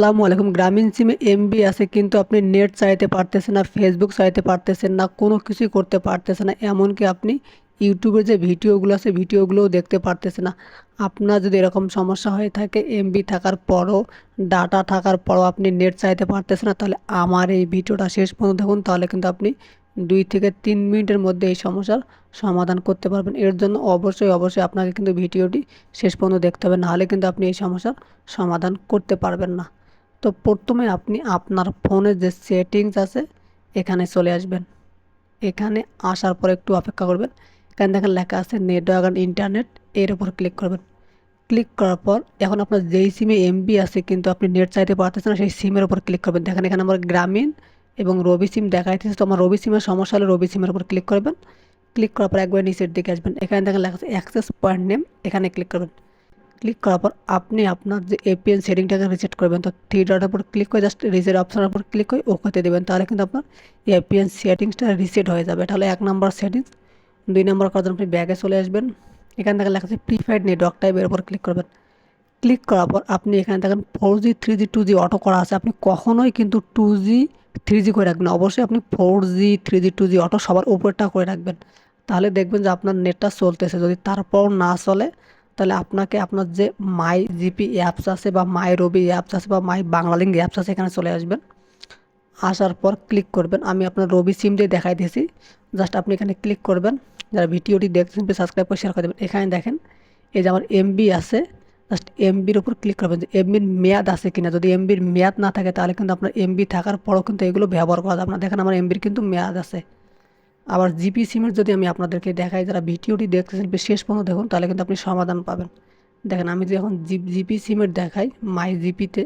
আসসালামু আলাইকুম। গ্রামীণ সিমে এমবি আছে, কিন্তু আপনি নেট চাইতে পারতেছেন না ফেসবুক চাইতে পারতেছেন না, কোনো কিছুই করতে পারতেছেন না, এমনকি আপনি ইউটিউবের যে ভিডিওগুলো আছে, ভিডিওগুলোও দেখতে পারতেছে না। আপনার যদি এরকম সমস্যা হয়ে থাকে, এমবি থাকার পরও, ডাটা থাকার পরও আপনি নেট চাইতে পারতেছে না, তাহলে আমার এই ভিডিওটা শেষ পর্যন্ত দেখুন, তাহলে কিন্তু আপনি দুই থেকে তিন মিনিটের মধ্যে এই সমস্যার সমাধান করতে পারবেন। এর জন্য অবশ্যই অবশ্যই আপনাকে কিন্তু ভিডিওটি শেষ পর্যন্ত দেখতে হবে, নাহলে কিন্তু আপনি এই সমস্যার সমাধান করতে পারবেন না। তো প্রথমে আপনি আপনার ফোনের যে সেটিংস আছে, এখানে চলে আসবেন। এখানে আসার পর একটু অপেক্ষা করবেন। এখানে দেখেন লেখা আছে নেটওয়ার্ক অ্যান্ড ইন্টারনেট এর উপর ক্লিক করবেন। ক্লিক করার পর এখন আপনার যেই সিমে এমবি আছে, কিন্তু আপনি নেট চাইতে পারতেছেন সেই সিমের উপর ক্লিক করবেন। দেখেন এখানে আমার গ্রামীণ এবং রবি সিম দেখাইতেছে, তো আমার রবি সিমের সমস্যা হলে রবি সিমের উপর ক্লিক করবেন। ক্লিক করার পর একবার নিচের দিকে আসবেন। এখানে দেখেন লেখা আছে অ্যাক্সেস পয়েন্ট নেম এখানে ক্লিক করবেন। ক্লিক করার পর আপনি আপনার যে এপিএন সেটিংটাকে রিসেট করবেন, তো থ্রি ডটের উপর ক্লিক করে জাস্ট রিসেট অপশনের উপর ক্লিক করে ওকেতে দেবেন, তাহলে কিন্তু আপনার এপিএন সেটিংসটা রিসেট হয়ে যাবে। তাহলে এক নম্বর সেটিংস দুই নম্বর করার জন্য আপনি ব্যাগে চলে আসবেন। এখান থেকে লেখা আছে প্রিপেড নেটওয়ার্ক টাইপের উপর ক্লিক করবেন। ক্লিক করার পর আপনি এখানে দেখেন four G three G two G auto করা আছে। আপনি কখনোই কিন্তু টু জি থ্রি জি করে রাখবেন অবশ্যই আপনি four G three G two G auto সবার উপরটা করে রাখবেন। তাহলে দেখবেন যে আপনার নেটটা চলতেছে। যদি তারপর না চলে তাহলে আপনাকে আপনার যে মাই জিপি অ্যাপস আছে বা মাই রবি অ্যাপস আছে বা মাই বাংলালিঙ্ক অ্যাপস আছে এখানে চলে আসবেন। আসার পর ক্লিক করবেন। আমি আপনার রবি সিম দিয়ে দেখাই দিয়েছি। জাস্ট আপনি এখানে ক্লিক করবেন। যারা ভিডিওটি দেখছেন সাবস্ক্রাইব করে শেয়ার করে দেবেন। এখানে দেখেন, এই যে আমার এমবি আছে জাস্ট এমবির উপর ক্লিক করবেন। যে এমবির মেয়াদ আছে কিনা? যদি এমবির মেয়াদ না থাকে, তাহলে কিন্তু আপনার এমবি থাকার পরও কিন্তু এগুলো ব্যবহার করা যাবে না। দেখেন আমার এমবির কিন্তু মেয়াদ আছে। আবার জিপি সিমের যদি আমি আপনাদেরকে দেখাই, যারা ভিডিওটি দেখতেছেন শেষ পর্যন্ত দেখুন, তাহলে কিন্তু আপনি সমাধান পাবেন। দেখেন, আমি যদি এখন জি, জিপি সিমের দেখাই, মাই জিপিতে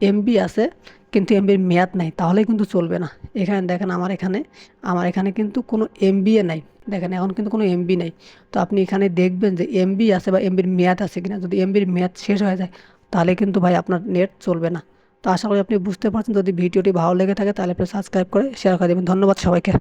এমবি আছে, কিন্তু এমবির মেয়াদ নাই তাহলে কিন্তু চলবে না। এখানে দেখেন আমার এখানে আমার এখানে কিন্তু কোনো এমবিএ নাই। দেখেন, এখন কিন্তু কোনো এমবি নেই। তো আপনি এখানে দেখবেন যে এমবি আছে বা এমবির মেয়াদ আছে কিনা, যদি এমবির মেয়াদ শেষ হয়ে যায়, তাহলে কিন্তু ভাই আপনার নেট চলবে না। তো আশা করি আপনি বুঝতে পারছেন, যদি ভিডিওটি ভালো লেগে থাকে, তাহলে আপনি সাবস্ক্রাইব করে শেয়ার করে দেবেন। ধন্যবাদ সবাইকে।